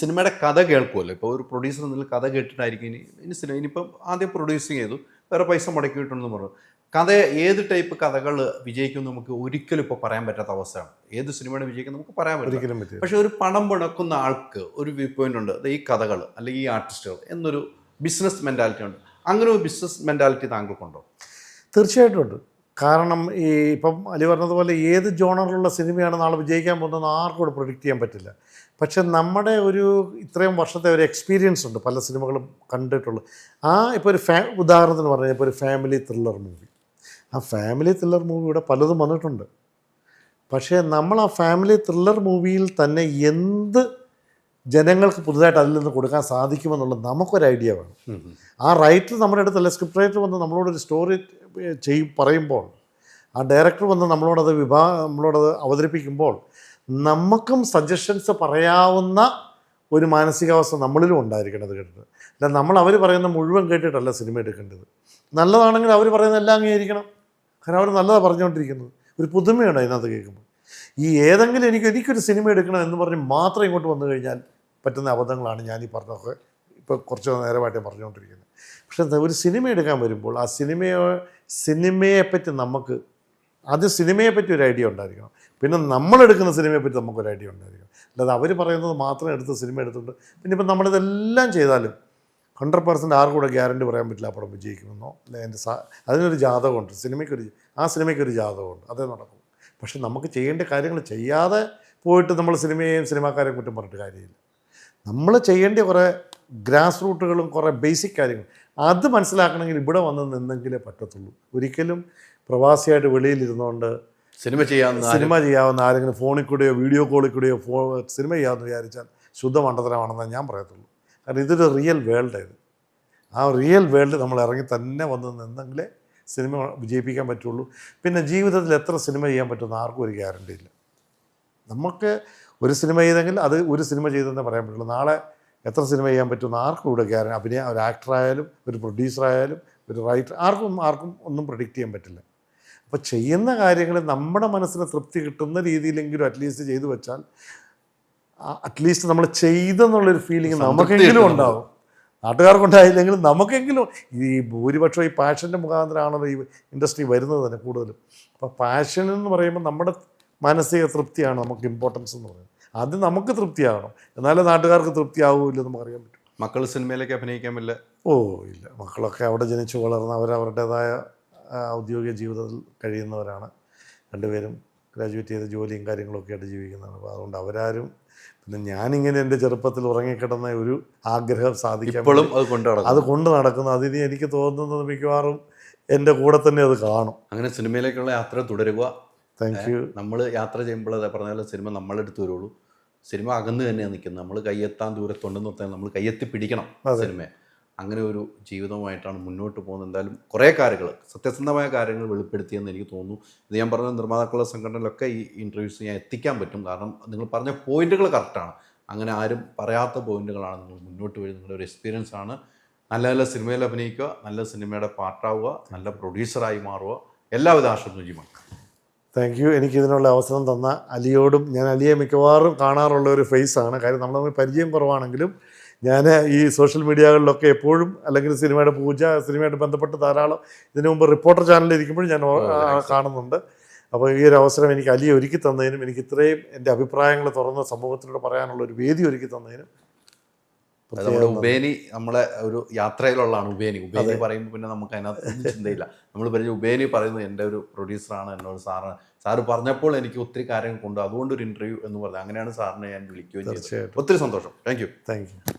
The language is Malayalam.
സിനിമയുടെ കഥ കേൾക്കുമല്ലോ ഇപ്പോൾ ഒരു പ്രൊഡ്യൂസർ എന്നുള്ള കഥ കേട്ടിട്ടായിരിക്കും ഇനി ഇനി സിനിമ ഇനിയിപ്പം ആദ്യം പ്രൊഡ്യൂസിങ് ചെയ്തു. വേറെ പൈസ മുടക്കിയിട്ടുണ്ടെന്ന് പറഞ്ഞു. കഥ ഏത് ടൈപ്പ് കഥകൾ വിജയിക്കും നമുക്ക് ഒരിക്കലും ഇപ്പോൾ പറയാൻ പറ്റാത്ത അവസ്ഥയാണ്. ഏത് സിനിമയുടെ വിജയിക്കും നമുക്ക് പറയാൻ പറ്റില്ല. പക്ഷെ ഒരു പണം മുടക്കുന്ന ആൾക്ക് ഒരു വ്യൂ പോയിന്റ് ഉണ്ട്. ഈ കഥകൾ അല്ലെങ്കിൽ ഈ ആർട്ടിസ്റ്റുകൾ എന്നൊരു ബിസിനസ് മെന്റാലിറ്റി ഉണ്ട്. അങ്ങനെ ഒരു ബിസിനസ് മെന്റാലിറ്റി താങ്കൾക്കുണ്ടോ? തീർച്ചയായിട്ടും ഉണ്ട്. കാരണം ഈ ഇപ്പം അലി പറഞ്ഞതുപോലെ ഏത് ജോണറിലുള്ള സിനിമയാണ് നാളെ വിജയിക്കാൻ പോകുന്നതെന്ന് ആർക്കും പ്രൊഡിക്റ്റ് ചെയ്യാൻ പറ്റില്ല. പക്ഷെ നമ്മുടെ ഒരു ഇത്രയും വർഷത്തെ ഒരു എക്സ്പീരിയൻസ് ഉണ്ട് പല സിനിമകളും കണ്ടിട്ടുള്ളു ആ ഇപ്പോൾ ഒരു ഫാ ഉദാഹരണത്തിന് പറഞ്ഞാൽ ഇപ്പോൾ ഒരു ഫാമിലി ത്രില്ലർ മൂവി ആ ഫാമിലി ത്രില്ലർ മൂവി ഇവിടെ പലതും വന്നിട്ടുണ്ട്. പക്ഷേ നമ്മൾ ആ ഫാമിലി ത്രില്ലർ മൂവിയിൽ തന്നെ എന്ത് ജനങ്ങൾക്ക് പുതുതായിട്ട് അതിൽ നിന്ന് കൊടുക്കാൻ സാധിക്കുമെന്നുള്ളത് നമുക്കൊരു ഐഡിയ വേണം. ആ റൈറ്റർ നമ്മുടെ അടുത്തല്ല സ്ക്രിപ്റ്റ് റൈറ്റർ വന്ന് നമ്മളോടൊരു സ്റ്റോറി ചെയ്യും പറയുമ്പോൾ ആ ഡയറക്ടർ വന്ന് നമ്മളോടത് വിഭാ നമ്മളോടത് അവതരിപ്പിക്കുമ്പോൾ നമുക്കും സജഷൻസ് പറയാവുന്ന ഒരു മാനസികാവസ്ഥ നമ്മളിലും ഉണ്ടായിരിക്കണം അത് കേട്ടിട്ട്. അല്ല നമ്മൾ അവർ പറയുന്ന മുഴുവൻ കേട്ടിട്ടല്ല സിനിമ എടുക്കേണ്ടത്. നല്ലതാണെങ്കിൽ അവർ പറയുന്ന എല്ലാം അംഗീകരിക്കണം. കാരണം അവർ നല്ലതാണ് പറഞ്ഞുകൊണ്ടിരിക്കുന്നത്. ഒരു പുതുമയാണ് അതിനകത്ത് കേൾക്കുമ്പോൾ. ഈ ഏതെങ്കിലും എനിക്ക് എനിക്കൊരു സിനിമ എടുക്കണം എന്ന് പറഞ്ഞ് മാത്രം ഇങ്ങോട്ട് വന്നു കഴിഞ്ഞാൽ പറ്റുന്ന അബദ്ധങ്ങളാണ് ഞാൻ ഈ പറഞ്ഞതൊക്കെ ഇപ്പോൾ കുറച്ച് നേരമായിട്ട് പറഞ്ഞുകൊണ്ടിരിക്കുന്നത്. പക്ഷേ ഒരു സിനിമ എടുക്കാൻ വരുമ്പോൾ ആ സിനിമയോ സിനിമയെപ്പറ്റി നമുക്ക് അത് സിനിമയെപ്പറ്റി ഒരു ഐഡിയ ഉണ്ടായിരിക്കണം. പിന്നെ നമ്മളെടുക്കുന്ന സിനിമയെപ്പറ്റി നമുക്കൊരു ഐഡിയ ഉണ്ടായിരിക്കണം. അല്ലാതെ അവർ പറയുന്നത് മാത്രം എടുത്ത് സിനിമ എടുത്തുകൊണ്ട് പിന്നെ ഇപ്പം നമ്മളിതെല്ലാം ചെയ്താലും ഹൺഡ്രഡ് പെർസെന്റ് ആർക്കും കൂടെ ഗ്യാരണ്ടി പറയാൻ പറ്റില്ല പടം വിജയിക്കുമെന്നോ? അല്ലെ? എന്റെ സാ അതിനൊരു ജാതകമുണ്ട്. സിനിമയ്ക്കൊരു ആ സിനിമയ്ക്കൊരു ജാതകമുണ്ട്. അതേ നടക്കും. പക്ഷെ നമുക്ക് ചെയ്യേണ്ട കാര്യങ്ങൾ ചെയ്യാതെ പോയിട്ട് നമ്മൾ സിനിമയെയും സിനിമാക്കാരെയും കുറ്റം പറഞ്ഞിട്ട് കാര്യമില്ല. നമ്മൾ ചെയ്യേണ്ട കുറേ ഗ്രാസ് റൂട്ടുകളും കുറേ ബേസിക് കാര്യങ്ങൾ അത് മനസ്സിലാക്കണമെങ്കിൽ ഇവിടെ വന്ന് നിന്നെങ്കിലേ പറ്റത്തുള്ളൂ. ഒരിക്കലും പ്രവാസിയായിട്ട് വെളിയിലിരുന്നുകൊണ്ട് സിനിമ ചെയ്യാവുന്ന സിനിമ ചെയ്യാവുന്ന ആരെങ്കിലും ഫോണിൽ കൂടെയോ വീഡിയോ കോളിൽ കൂടെയോ ഫോ സിനിമ ചെയ്യാമെന്ന് വിചാരിച്ചാൽ ശുദ്ധ മണ്ഡലമാണെന്ന് ഞാൻ പറയത്തുള്ളൂ. കാരണം ഇതൊരു റിയൽ വേൾഡ് ഇത്. ആ റിയൽ വേൾഡ് നമ്മൾ ഇറങ്ങി തന്നെ വന്ന് നിന്നെങ്കിലേ സിനിമ വിജയിപ്പിക്കാൻ പറ്റുള്ളൂ. പിന്നെ ജീവിതത്തിൽ എത്ര സിനിമ ചെയ്യാൻ പറ്റുമെന്ന് ആർക്കും ഒരു ഗ്യാരണ്ടി ഇല്ല. നമുക്ക് ഒരു സിനിമ ചെയ്തെങ്കിൽ അത് ഒരു സിനിമ ചെയ്തെന്നേ പറയാൻ പറ്റുള്ളൂ. നാളെ എത്ര സിനിമ ചെയ്യാൻ പറ്റുമെന്ന് ആർക്കും ഇവിടെ ഗ്യാരണ്ടി അഭിനയ ഒരു ആക്ടറായാലും ഒരു പ്രൊഡ്യൂസറായാലും ഒരു റൈറ്റർ ആർക്കും ആർക്കും ഒന്നും പ്രൊഡിക്റ്റ് ചെയ്യാൻ പറ്റില്ല. അപ്പോൾ ചെയ്യുന്ന കാര്യങ്ങൾ നമ്മുടെ മനസ്സിന് തൃപ്തി കിട്ടുന്ന രീതിയിലെങ്കിലും അറ്റ്ലീസ്റ്റ് ചെയ്തു വെച്ചാൽ അറ്റ്ലീസ്റ്റ് നമ്മൾ ചെയ്തെന്നുള്ളൊരു ഫീലിംഗ് നമുക്കെങ്കിലും ഉണ്ടാവും. നാട്ടുകാർക്കുണ്ടായില്ലെങ്കിലും നമുക്കെങ്കിലും ഈ ഭൂരിപക്ഷം ഈ പാഷന്റെ മുഖാന്തരമാണല്ലോ ഈ ഇൻഡസ്ട്രി വരുന്നത് തന്നെ കൂടുതലും. അപ്പോൾ പാഷൻ എന്ന് പറയുമ്പോൾ നമ്മുടെ മാനസിക തൃപ്തിയാണ് നമുക്ക് ഇമ്പോർട്ടൻസ് എന്ന് പറയുന്നത്. അത് നമുക്ക് തൃപ്തിയാകണം. എന്നാലേ നാട്ടുകാർക്ക് തൃപ്തിയാവില്ല നമുക്കറിയാൻ പറ്റും. മക്കൾ സിനിമയിലേക്ക് അഭിനയിക്കാൻ പറ്റില്ല ഓ ഇല്ല. മക്കളൊക്കെ അവിടെ ജനിച്ചു വളർന്ന് അവരവരുടേതായ ഔദ്യോഗിക ജീവിതത്തിൽ കഴിയുന്നവരാണ്. രണ്ടുപേരും ഗ്രാജുവേറ്റ് ചെയ്ത് ജോലിയും കാര്യങ്ങളൊക്കെ ആയിട്ട് ജീവിക്കുന്നതാണ്. അപ്പോൾ അതുകൊണ്ട് അവരാരും പിന്നെ ഞാനിങ്ങനെ എന്റെ ചെറുപ്പത്തിൽ ഉറങ്ങിക്കിടന്ന ഒരു ആഗ്രഹം സാധിക്കാൻ ഇപ്പോഴും അത് കൊണ്ട് നടക്കും അത് കൊണ്ട് നടക്കുന്നു. അതിന് എനിക്ക് തോന്നുന്നത് മിക്കവാറും എന്റെ കൂടെ തന്നെ അത് കാണും. അങ്ങനെ സിനിമയിലേക്കുള്ള യാത്ര തുടരുക. താങ്ക് യു നമ്മൾ യാത്ര ചെയ്യുമ്പോൾ അതെ പറഞ്ഞ പോലെ സിനിമ നമ്മളെടുത്ത് വരുള്ളൂ. സിനിമ അകന്ന് തന്നെയാണ് നിൽക്കുന്നത്. നമ്മൾ കയ്യെത്താൻ ദൂരത്തുണ്ടെന്ന് പറഞ്ഞാൽ നമ്മൾ കയ്യെത്തി പിടിക്കണം സിനിമയെ. അങ്ങനെ ഒരു ജീവിതവുമായിട്ടാണ് മുന്നോട്ട് പോകുന്നത്. എന്തായാലും കുറേ കാര്യങ്ങൾ സത്യസന്ധമായ കാര്യങ്ങൾ വെളിപ്പെടുത്തിയെന്ന് എനിക്ക് തോന്നുന്നു. ഇത് ഞാൻ പറഞ്ഞ നിർമ്മാതാക്കളുടെ സംഘടനയിലൊക്കെ ഈ ഇന്റർവ്യൂസ് ഞാൻ എത്തിക്കാൻ പറ്റും. കാരണം നിങ്ങൾ പറഞ്ഞ പോയിന്റുകൾ കറക്റ്റാണ് അങ്ങനെ ആരും പറയാത്ത പോയിന്റുകളാണ് നിങ്ങൾ മുന്നോട്ട് വരുന്നത് നിങ്ങളുടെ ഒരു എക്സ്പീരിയൻസ് ആണ്. നല്ല നല്ല സിനിമയിൽ അഭിനയിക്കുക നല്ല സിനിമയുടെ പാർട്ടാവുക നല്ല പ്രൊഡ്യൂസറായി മാറുക. എല്ലാവിധ ആശംസയുമാണ് താങ്ക് യു എനിക്ക് ഇതിനുള്ള അവസരം തന്ന അലിയോടും ഞാൻ അലിയെ മിക്കവാറും കാണാറുള്ള ഒരു ഫേസ് ആണ്. കാര്യം നമ്മൾ തമ്മിൽ പരിചയം കുറവാണെങ്കിലും ഞാൻ ഈ സോഷ്യൽ മീഡിയകളിലൊക്കെ എപ്പോഴും അല്ലെങ്കിൽ സിനിമയുടെ പൂജ സിനിമയായിട്ട് ബന്ധപ്പെട്ട് ധാരാളം ഇതിനു മുമ്പ് റിപ്പോർട്ടർ ചാനലിൽ ഇരിക്കുമ്പോഴും ഞാൻ കാണുന്നുണ്ട്. അപ്പോൾ ഈ ഒരു അവസരം എനിക്ക് അലിയെ ഒരുക്കി തന്നതിനും എനിക്ക് ഇത്രയും എന്റെ അഭിപ്രായങ്ങൾ തുറന്ന് സമൂഹത്തിലൂടെ പറയാനുള്ള ഒരു വേദി ഒരുക്കി തന്നതിനും നമ്മുടെ ഉബേനി നമ്മളെ ഒരു യാത്രയിലുള്ളതാണ് ഉബേനി. ഉബേനി പറയുമ്പോൾ പിന്നെ നമുക്ക് അതിനകത്ത് ചിന്തയില്ല. നമ്മൾ പറഞ്ഞ ഉബേനി പറയുന്നത് എന്റെ ഒരു പ്രൊഡ്യൂസറാണ് എന്നോട് സാറ് സാറ് പറഞ്ഞപ്പോൾ എനിക്ക് ഒത്തിരി കാര്യങ്ങൾ കൊണ്ട് അതുകൊണ്ട് ഒരു ഇന്റർവ്യൂ എന്ന് പറഞ്ഞു അങ്ങനെയാണ് സാറിനെ ഞാൻ വിളിക്കുകയും ചെയ്തത്. ഒത്തിരി സന്തോഷം. Thank you thank you